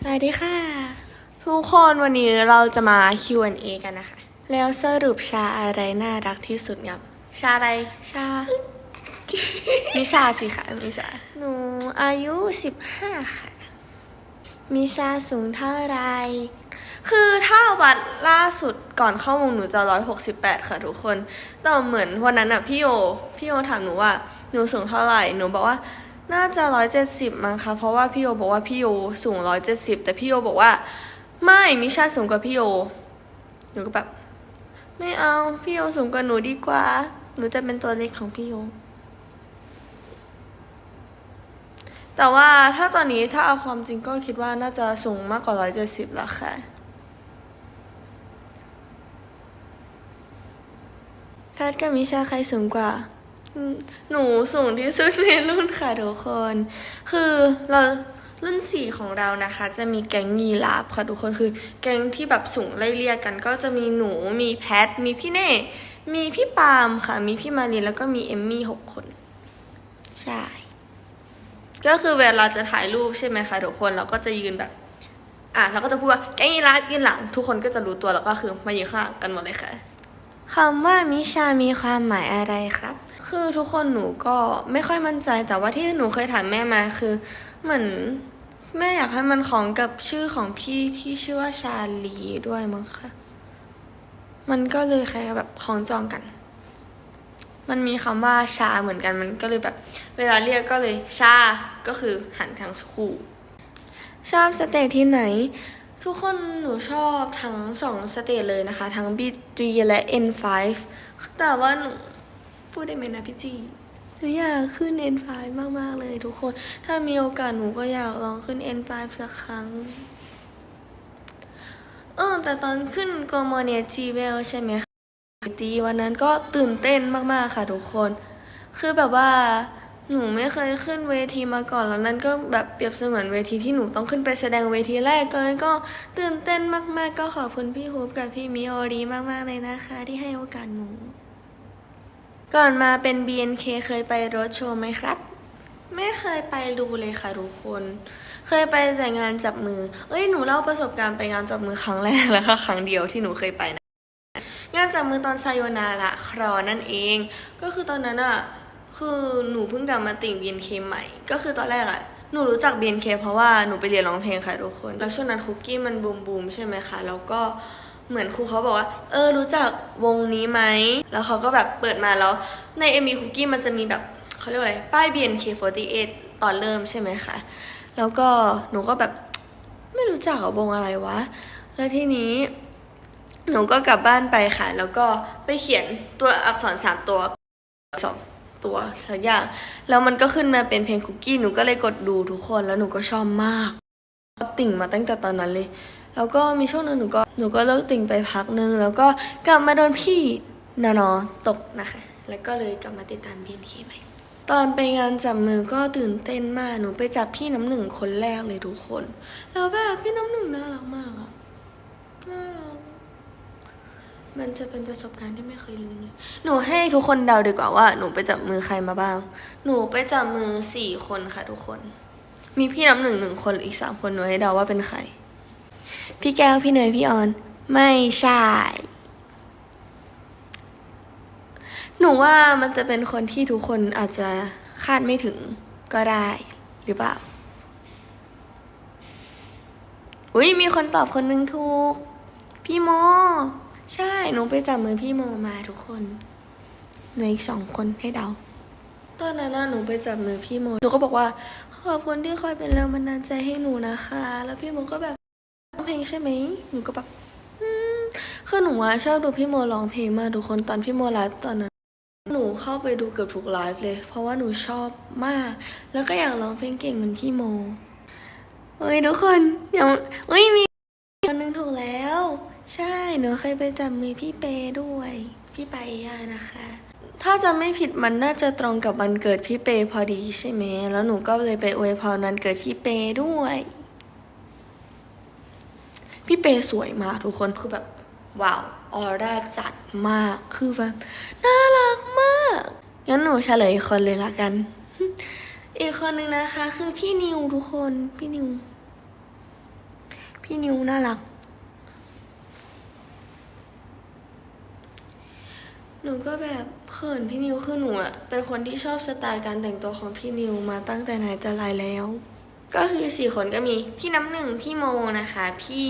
สวัสดีค่ะ ทุกคนวันนี้เราจะมา Q&A กันนะคะ แล้วสรุปชาอะไรน่ารักที่สุดครับ ชาอะไร ชา มิชาสิค่ะ มิชา หนูอายุ15ค่ะ มิชาสูงเท่าไหรคือถ้าวัดล่าสุดก่อนเข้าวงหนูจะ168ค่ะทุกคน แต่เหมือนวันนั้นอะพี่โย พี่โยถามหนูว่า หนูสูงเท่าไหร่ หนูบอกว่า น่าจะร้อยเจ็ดสิบมั้งคะเพราะว่าพี่โยบอกว่าพี่โยสูงร้อยเจ็ดสิบแต่พี่โยบอกว่า ไม่มิชาสูงกว่าพี่โยหนูก็แบบไม่เอาพี่โยสูงกว่าหนูดีกว่า หนูจะเป็นตัวเล็กของพี่โยแต่ว่าถ้าตอนนี้ถ้าเอาความจริงก็คิดว่าน่าจะสูงมากกว่าร้อยเจ็ดสิบล้วค่ะแพทย์กับมิชาใครสูงกว่า หนูสูงที่สุดในรุ่นค่ะทุกคน คือเรารุ่นสี่ของเรานะคะ จะมีแก๊งยีราฟค่ะทุกคนคือแก๊งที่แบบสูงไล่เรียกกัน ก็จะมีหนูมีแพท มีพี่เน่ มีพี่ปาล์มค่ะ มีพี่มารินแล้วก็มีเอมมี่หกคน ใช่ ก็คือเวลาจะถ่ายรูปใช่ไหมคะทุกคนเราก็จะยืนแบบ อะเราก็จะพูดว่าแก๊งยีราฟยืนหลัง ทุกคนก็จะรู้ตัวแล้วก็คือมายืนข้างกันหมดเลยค่ะคำว่ามิชามีความหมายอะไรครับ คือทุกคนหนูก็ไม่ค่อยมั่นใจแต่ว่าที่หนูเคยถามแม่มาคือเหมือนแม่อยากให้มันของกับชื่อของพี่ที่ชื่อว่าชาลีด้วยมั้งคะมันก็เลยคล้ายแบบคล้องจองกัน มันมีคำว่าชาเหมือนกันมันก็เลยแบบ เวลาเรียกก็เลยชา ก็คือหันทางคู่ ชอบสเตจที่ไหน ทุกคนหนูชอบทั้งสองสเตจเลยนะคะ ทั้ง B3 และ N5 แต่ว่าหนู พูดได้ไหมนะพี่จีหนูอยากขึ้น N5 มาก ๆ เลยทุกคน ถ้ามีโอกาสหนูก็อยากลองขึ้น N5 สักครั้ง เออ แต่ตอนขึ้นกโมเนียจีเวลใช่ไหมคะตีวันนั้นก็ตื่นเต้นมาก ๆ ค่ะทุกคน คือแบบว่าหนูไม่เคยขึ้นเวทีมาก่อนแล้วนั่นก็แบบเปรียบเสมือนเวทีที่หนูต้องขึ้นไปแสดงเวทีแรกเลยก็ตื่นเต้นมาก ๆ ก็ขอบคุณพี่ฮูปกับพี่มิโอรีมาก ๆ เลยนะคะ ที่ให้โอกาสหนู ก่อนมาเป็น BNK เคยไปรถโชว์ไหมครับ ไม่เคยไปดูเลยค่ะทุกคน เคยไปแต่งานจับมือ เอ้ยหนูเล่าประสบการณ์ไปงานจับมือครั้งแรกแล้วก็ครั้งเดียวที่หนูเคยไปนะ งานจับมือตอนไซโยนาระครอนั่นเอง ก็คือตอนนั้นอะคือหนูเพิ่งกลับมาติ่ง BNK ใหม่ ก็คือตอนแรกอะหนูรู้จัก BNK เพราะว่าหนูไปเรียนร้องเพลงค่ะทุกคน แล้วช่วงนั้นคุกกี้มันบูมบูมๆใช่ไหมคะ แล้วก็ เหมือนครูเขาบอกว่า เออรู้จักวงนี้ไหม แล้วเขาก็แบบเปิดมาแล้วใน MV คุกกี้มันจะมีแบบเขาเรียกว่าอะไร ป้าย BNK48 ตอนเริ่มใช่ไหมคะ แล้วก็หนูก็แบบไม่รู้จักวงอะไรวะ แล้วทีนี้หนูก็กลับบ้านไปค่ะ แล้วก็ไปเขียนตัวอักษรสามตัวสองตัวสักอย่างแล้วมันก็ขึ้นมาเป็นเพลงคุกกี้หนูก็เลยกดดูทุกคนแล้วหนูก็ชอบมาก ติ่งมาตั้งแต่ตอนนั้นเลย แล้วก็มีช่วงหนึ่งหนูก็หนูก็เลิกติ่งไปพักนึง แล้วก็กลับมาโดนพี่นอนอตกนะคะ แล้วก็เลยกลับมาติดตามบีนเคใหม่ตอนไปงานจับมือก็ตื่นเต้นมาก หนูไปจับพี่น้ำหนึ่งคนแรกเลยทุกคน แล้วแบบพี่น้ำหนึ่งน่ารักมากอะน่ารักมันจะเป็นประสบการณ์ที่ไม่เคยลืมเลย หนูให้ทุกคนเดาดีกว่าว่าหนูไปจับมือใครมาบ้าง หนูไปจับมือสี่คนค่ะทุกคน มีพี่น้ำหนึ่งหนึ่งคนอีกสามคนหนูให้เดาว่าเป็นใคร พี่แก้ว พี่เนย พี่ออน ไม่ใช่ หนูว่ามันจะเป็นคนที่ทุกคนอาจจะคาดไม่ถึงก็ได้หรือเปล่า อุ้ยมีคนตอบคนหนึงถูก พี่โมใช่ หนูไปจับมือพี่โมมาทุกคนเหลืออีกสองคนให้เดาตอนนั้นน่ะหนูไปจับมือพี่โม หนูก็บอกว่าขอบคุณที่คอยเป็นแรงบันดาลใจให้หนูนะคะ แล้วพี่โมก็แบบ ลงใช่ไหมหนูก็แบบคือหนูอะชอบดูพี่โมร้องเพลงมากทุกคนตอนพี่โมไลฟ์ตอนนั้น หนูเข้าไปดูเกือบทุกไลฟ์เลย เพราะว่าหนูชอบมาก แล้วก็อยากร้องเพลงเก่งเหมือนพี่โมเฮ้ยทุกคนอยังเฮ้ยมีคนนึงถูกแล้ว ใช่หนูเคยไปจับมือพี่เปด้วย พี่ไปย่านะคะ ถ้าจะไม่ผิดมันน่าจะตรงกับวันเกิดพี่เปพอดีใช่ไหมแล้วหนูก็เลยไปอวยพรวันเกิดพี่เปด้วย พี่เปสวยมากทุกคนคือแบบว้าวออร่าจัดมากคือแบบน่ารักมากงั้นหนูเฉลยอีกคนเลยละกัน อีกคนหนึ่งนะคะ คือพี่นิวทุกคนพี่นิว พี่นิวน่ารัก หนูก็แบบเขินพี่นิวคือหนูอะเป็นคนที่ชอบสไตล์การแต่งตัวของพี่นิวมาตั้งแต่ไหนแต่ไรแล้ว ก็คือสี่คนก็มีพี่น้ำหนึ่งพี่โมนะคะ พี่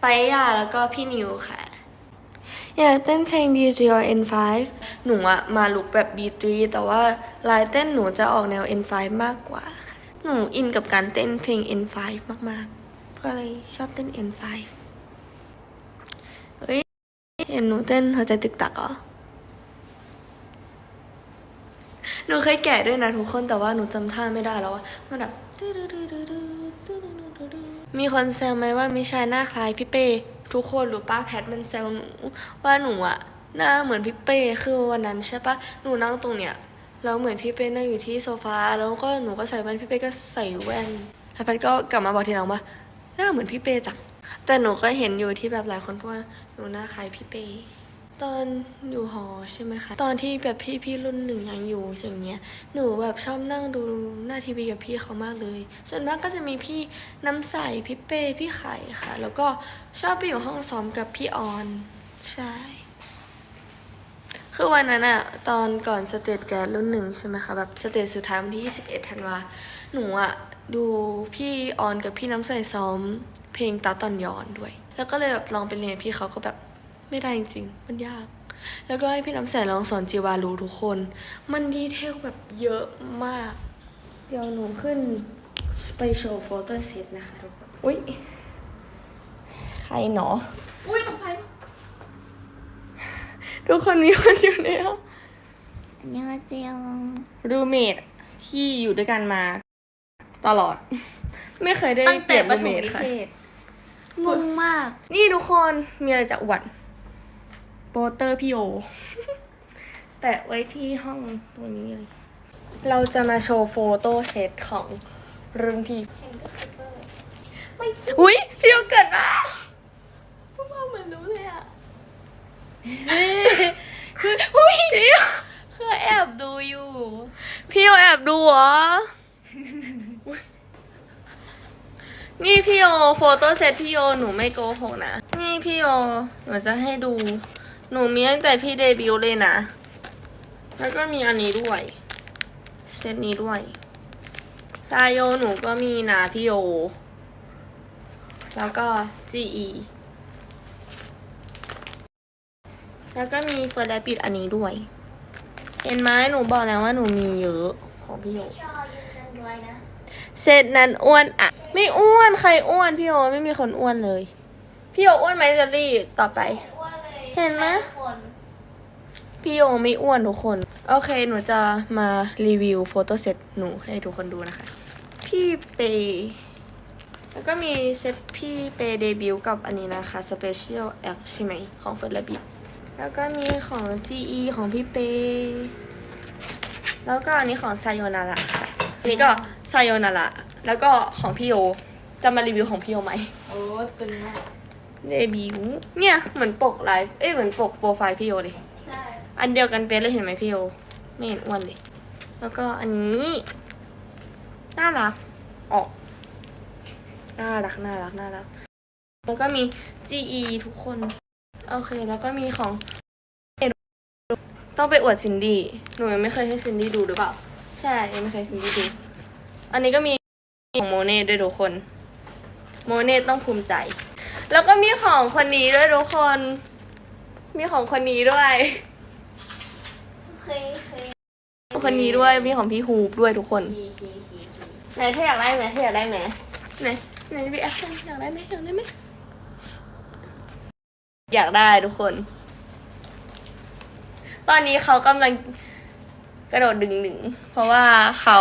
ไปยาแล้วก็พี่นิวค่ะ อยากเต้นเพลง B3 or N5 หนูอะมาลุกแบบ B3 แต่ว่าลายเต้นหนูจะออกแนว N5 มากกว่าค่ะ หนูอินกับการเต้นเพลง N5 มากๆ ก็เลยชอบเต้น N5 เฮ้ยเห็นหนูเต้นหัวใจตึกตักเหรอ หนูเคยแกะด้วยนะทุกคนแต่ว่าหนูจำท่าไม่ได้แล้วอะมันแบบมีคนแซวไหมว่ามิชาหน้าคล้ายพี่เป้ทุกคนหรู้ป้าแพทมันแซวหนูว่าหนูอะหน้าเหมือนพี่เป้คือวันนั้นใช่ปะหนูนั่งตรงเนี้ยแล้วเหมือนพี่เป้นั่งอยู่ที่โซฟาแล้วก็หนูก็ใส่แว่นพี่เป้ก็ใส่แว่นแล้วแพทก็กลับมาบอกทีหลังว่าหน้าเหมือนพี่เป้จังแต่หนูก็เห็นอยู่ที่แบบหลายคนพูดว่าหนูหน้าคล้ายพี่เป้ ตอนอยู่หอใช่ไหมคะ ตอนที่แบบพี่พี่รุ่นหนึ่งยังอยู่อย่างเงี้ย หนูแบบชอบนั่งดูหน้าทีวีกับพี่เขามากเลย ส่วนมากก็จะมีพี่น้ำใสพี่เป้พี่ไข่ค่ะ แล้วก็ชอบไปอยู่ห้องซ้อมกับพี่ออน ใช่ คือวันนั้นอะตอนก่อนสเตจแกรรุ่นหนึ่งใช่ไหมคะแบบสเตจสุดท้ายวันที่ 21ธันวาหนูอะดูพี่ออนกับพี่น้ำใสซ้อม เพลงตาตอนย้อนด้วย แล้วก็เลยแบบลองไปเรียนพี่เขาก็แบบ ไม่ได้จริงๆ มันยาก แล้วก็ให้พี่น้ำใสลองสอนจีวารู้ทุกคน มันดีเทลแบบเยอะมาก เดี๋ยวหนูขึ้นไปโชว์โฟโต้เซตนะคะทุกคน อุ้ยใครหนอ อุ้ยตกใจทุกคนมีคนอยู่ในห้องอันยองเจียวรูเมทที่อยู่ด้วยกันมา ตลอด ไม่เคยได้ตั้งเปลี่แต่ยนปรูฐเมมทนิค่ะเทศงงมาก นี่ทุกคนมีอะไรจะอวด โปสเตอร์พี่โอแปะไว้ที่ห้องตรงนี้เลย เราจะมาโชว์โฟโต้เซตของรุ่นพี่ฉันก็เคยเปิดอุ้ยพี่โอเกิดมาพวกเราเหมือนรู้เลยอะคืออุ้ยพี่โอคือแอบดูอยู่ พี่โอแอบดูเหรอ นี่พี่โอโฟโต้เซตพี่โอหนูไม่โกหกนะ นี่พี่โอหนูจะให้ดู หนูมีตั้งแต่พี่เดบิวต์เลยนะ แล้วก็มีอันนี้ด้วย เซตนี้ด้วย ซาโยหนูก็มีนะพี่โอแล้วก็ GE แล้วก็มีเฟอร์ไลปิดอันนี้ด้วย เห็นไหมหนูบอกแล้วว่าหนูมีเยอะของพี่โอชอยืนกันด้วยนะเสร็จนั้นอ้วนอะไม่อ้วนใครอ้วนพี่โอไม่มีคนอ้วนเลย พี่โออ้วนไหมจลลี่ต่อไป เลยเห็นไหมคนพี่โอไม่อ้วนทุกคน โอเค หนูจะมารีวิวโฟโต้เซตหนูให้ทุกคนดูนะคะ พี่เปย์แล้วก็มีเซตพี่เปย์เดบิวต์กับอันนี้นะคะ Special Act ใช่ไหม ของเฟิร์สและบิดแล้วก็มีของ GE ของพี่เปย์แล้วก็อันนี้ของไซโยนาระค่ะอันนี้ก็ไซโยนาระแล้วก็ของพี่โอจะมารีวิวของพี่โอไหม โอ้ตึงมาก เดบิวต์เนี่ยเหมือนปกไลฟ์ เอ้ยเหมือนปกโปรไฟล์พี่โอเลย ใช่ อันเดียวกันเป๊ะเลยเห็นไหมพี่โอไม่เห็นอ้วนเลย แล้วก็อันนี้ น่ารัก ออก น่ารักน่ารักน่ารัก แล้วก็มี GE ทุกคน โอเค แล้วก็มีของ ต้องไปอวดซินดี้ หนูยังไม่เคยให้ซินดี้ดูหรือเปล่า ใช่ ยังไม่เคยให้ซินดี้ดู อันนี้ก็มีของโมเน่ด้วยทุกคน โมเน่ต้องภูมิใจ แล้วก็มีของคนนี้ด้วยทุกคน มีของคนนี้ด้วย เคยเคยคนนี้ด้วย มีของพี่ฮูปด้วยทุกคน ขี่ขี่ขี่ขี่ไหนถ้าอยากได้ไหมถ้าอยากได้ไหมไหนไหนพี่แอฟอยากได้ไหมอยากได้ไหมอยากได้ทุกคน ตอนนี้เขากำลังกระโดดดึงหนึ่งเพราะว่าเขา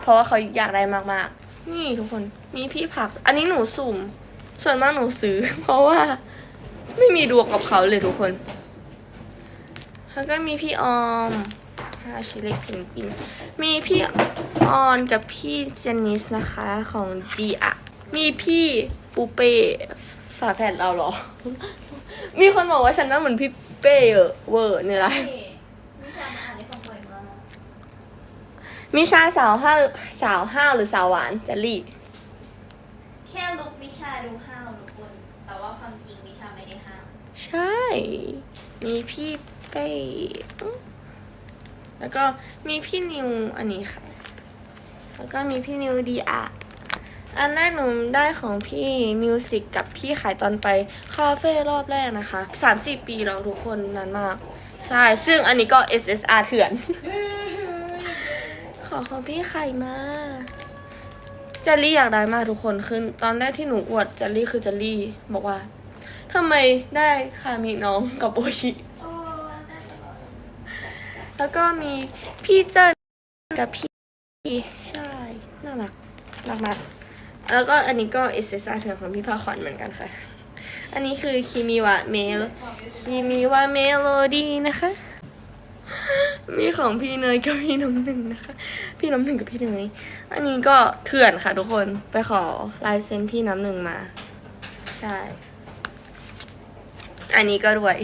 เพราะว่าเขาอยากได้มากๆ นี่ทุกคน มีพี่ผัก อันนี้หนูสุ่ม ส่วนมากหนูซื้อ เพราะว่าไม่มีดวงกับเขาเลยทุกคน แล้วก็มีพี่ออมฮาชิเล็กเพนกวิน มีพี่ออนกับพี่เจนนิสนะคะของดีอะมีพี่ปูเป้ฝาแฝดเราเหรอ มีคนบอกว่าฉันน่าเหมือนพี่เป้เออเวอร์เนี่ยแหละนี่วิชามาอ่านในความบ่อยมากมิชาสาวห้าวสาวห้าวหรือสาวหวานเจลลี่ แค่ลุกวิชา ดูห้าวทุกคน แต่ว่าความจ ริงมิชาไม่ได้ห้าวใช่ มีพี่เป้แล้วก็มีพี่นิวอันนี้ค่ะ แล้วก็มีพี่นิวดีอะอันแรกหนูได้ของพี่มิวสิกกับพี่ขายตอนไปคาเฟ่รอบแรกนะคะสามสี่ปีแล้วทุกคนนานมาก ใช่ ซึ่งอันนี้ก็ SSR เถื่อน ขอของพี่ไข่มาเจลลี่อยากได้มากทุกคนคือตอนแรกที่หนูอวดเจลลี่คือเจลลี่ บอกว่า ทำไมได้คามิน้องกับโอชิ แล้วก็มีพี่เจิ้นกับพี่ใช่ น่ารักรักมากแล้วก็อันนี้ก็ SSR เถื่อนของพี่พาขวัญเหมือนกันค่ะ อันนี้คือคิมิวะเมลคิมิวะเมโลดี้นะคะ มีของพี่เนยกับพี่น้ำหนึ่งนะคะ พี่น้ำหนึ่งกับพี่เนย อันนี้ก็เถื่อนค่ะทุกคน ไปขอลายเซ็นพี่น้ำหนึ่งมา ใช่ อันนี้ก็ด้วย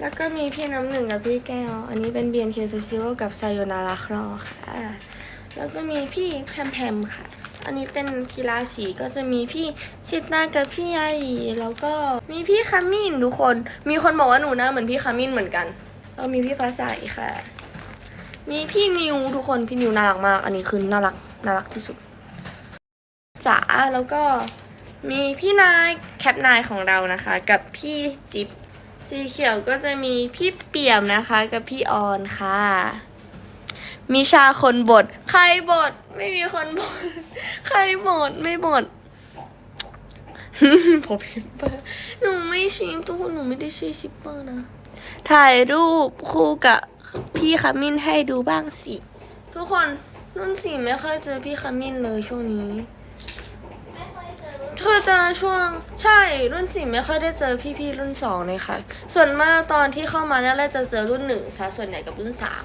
แล้วก็มีพี่น้ำหนึ่งกับพี่แก้ว อันนี้เป็น BNK Festival กับ Sayonara Claw ค่ะ แล้วก็มีพี่แพมแพมค่ะ อันนี้เป็นกีฬาสีก็จะมีพี่ชิตนากับพี่ใหญ่แล้วก็มีพี่คามินทุกคน มีคนบอกว่าหนูหน้าเหมือนพี่คามินเหมือนกันแล้วมีพี่ฟ้าใสค่ะ มีพี่นิวทุกคนพี่นิวน่ารักมาก อันนี้คือน่ารักน่ารักที่สุดจ๋าแล้วก็ มีพี่นายแคปนายของเรานะคะ กับพี่จิ๊บสีเขียวก็จะมีพี่เปี่ยมนะคะ กับพี่ออนค่ะ มีชาคนบท ใครบท ไม่มีคนบท ใครบท ไม่บทผมชิปเปอร์หนูไม่ชิปทุกคนหนูไม่ได้ใช้ชิปเปอร์นะ ถ่ายรูปคู่กับพี่ขมิ้นให้ดูบ้างสิ ทุกคนรุ่นสีไม่ค่อยเจอพี่ขมิ้นเลยช่วงนี้ เจอรุ่นเธอเจอช่วงใช่รุ่นสี่ไม่ค่อยได้เจอพี่ๆรุ่นสองเลยค่ะ ส่วนมากตอนที่เข้ามาแรกๆจะเจอรุ่นหนึ่งซะส่วนใหญ่กับรุ่นสาม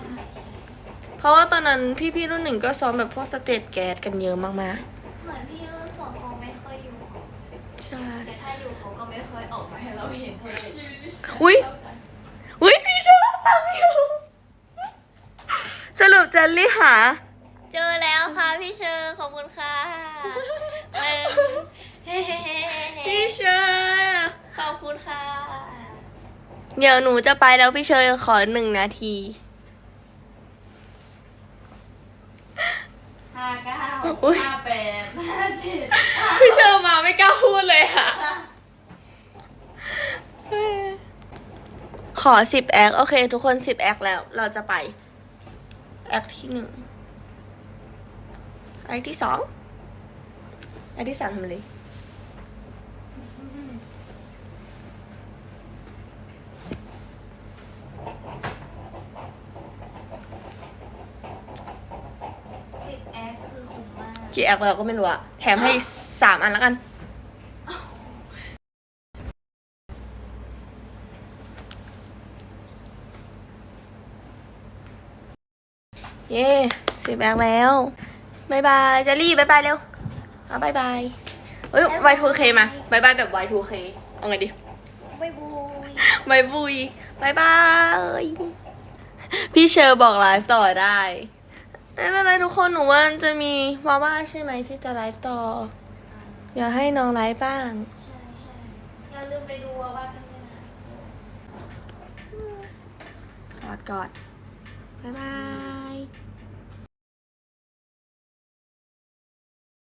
เพราะว่าตอนนั้นพี่ๆรุ่นหนึ่งก็ซ้อมแบบพวกสเตจแกสกันเยอะมากเหมือนพี่รุ่นสองเขาไม่ค่อยอยู่ๆ ใช่ แต่ถ้าอยู่เขาก็ไม่ค่อยออกมาให้เราเห็นเท่าไหร่อุ๊ย อุ้ยพี่ชอบฟังอยู่สรุปจะรีหา เจอแล้วค่ะพี่เชอร์ขอบคุณค่ะเอิ่มเฮ้ พี่เชอร์ขอบคุณค่ะ เดี๋ยวหนูจะไปแล้วพี่เชอร์ขอหนึ่งนาทีห้าเก้าอุ๊ยห้าแปดห้าเจ็ดพี่เชอร์มาไม่กล้าพูดเลยค่ะ ขอสิบแอคโอเค ทุกคนสิบแอคแล้ว เราจะไป แอคที่หนึ่งแอคที่สองแอคที่สามทำอะไร สิบแอคคือคุ้มมา กกี่แอคเราก็ไม่รู้อะแถมให้อีกสามอันแล้วกัน เย้สิบแอคแล้วบายบายเจลลี่บายบายเร็วเอาบายบายเอ้ย Y2K มาบายบายแบบ Y2K เอาไงดีบ๊ายบายบายบุยบายบาย พี่เชอร์บอกไลฟ์ต่อได้ ไม่เป็นไรทุกคนหนูว่าจะมีวาว่าใช่ไหมที่จะไลฟ์ต่อ เดี๋ยวให้น้องไลฟ์บ้าง ใช่ใช่อย่าลืมไปดูว่ากันด้วยนะกอดกอดบายบาย